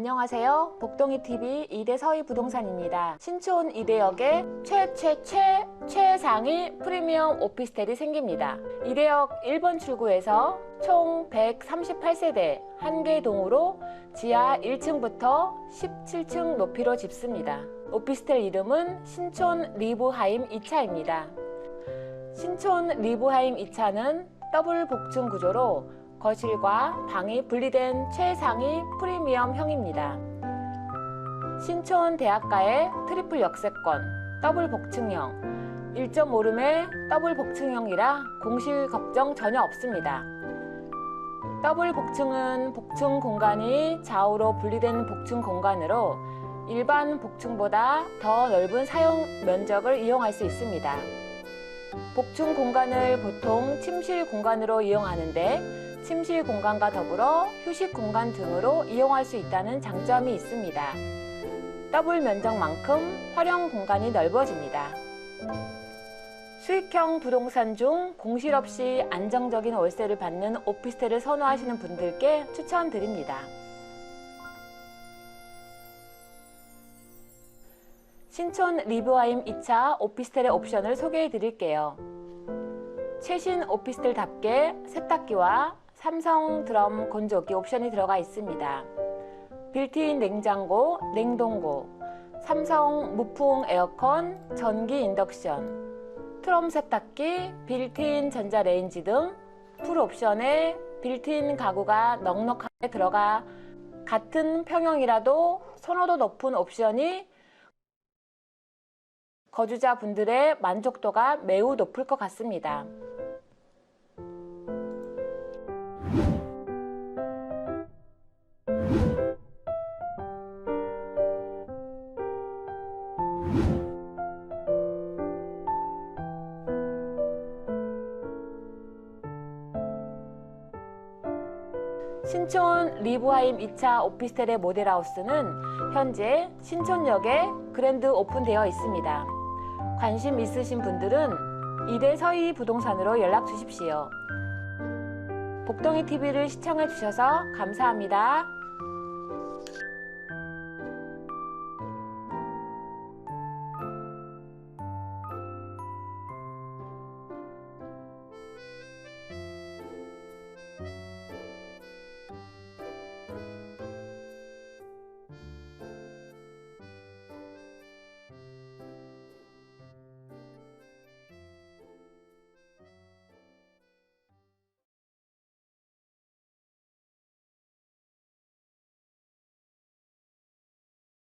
안녕하세요. 복동이 TV 이대 서희 부동산입니다. 신촌 이대역에 최최최 최상위 프리미엄 오피스텔이 생깁니다. 이대역 1번 출구에서 총 138세대 한 개 동으로 지하 1층부터 17층 높이로 짓습니다. 오피스텔 이름은 신촌 리브하임 2차입니다. 신촌 리브하임 2차는 더블 복층 구조로 거실과 방이 분리된 최상위 프리미엄형입니다. 신촌 대학가의 트리플 역세권, 더블 복층형, 1.5룸의 더블 복층형이라 공실 걱정 전혀 없습니다. 더블 복층은 복층 공간이 좌우로 분리된 복층 공간으로 일반 복층보다 더 넓은 사용 면적을 이용할 수 있습니다. 복층 공간을 보통 침실 공간으로 이용하는데 침실 공간과 더불어 휴식 공간 등으로 이용할 수 있다는 장점이 있습니다. 더블 면적만큼 활용 공간이 넓어집니다. 수익형 부동산 중 공실 없이 안정적인 월세를 받는 오피스텔을 선호하시는 분들께 추천드립니다. 신촌 리브하임 2차 오피스텔의 옵션을 소개해 드릴게요. 최신 오피스텔답게 세탁기와 삼성 드럼 건조기 옵션이 들어가 있습니다. 빌트인 냉장고, 냉동고, 삼성 무풍 에어컨, 전기 인덕션, 트럼 세탁기, 빌트인 전자레인지 등 풀 옵션에 빌트인 가구가 넉넉하게 들어가 같은 평형이라도 선호도 높은 옵션이 거주자분들의 만족도가 매우 높을 것 같습니다. 신촌 리브하임 2차 오피스텔의 모델하우스는 현재 신촌역에 그랜드 오픈되어 있습니다. 관심 있으신 분들은 이대 서희 부동산으로 연락 주십시오. 복동이 TV를 시청해 주셔서 감사합니다.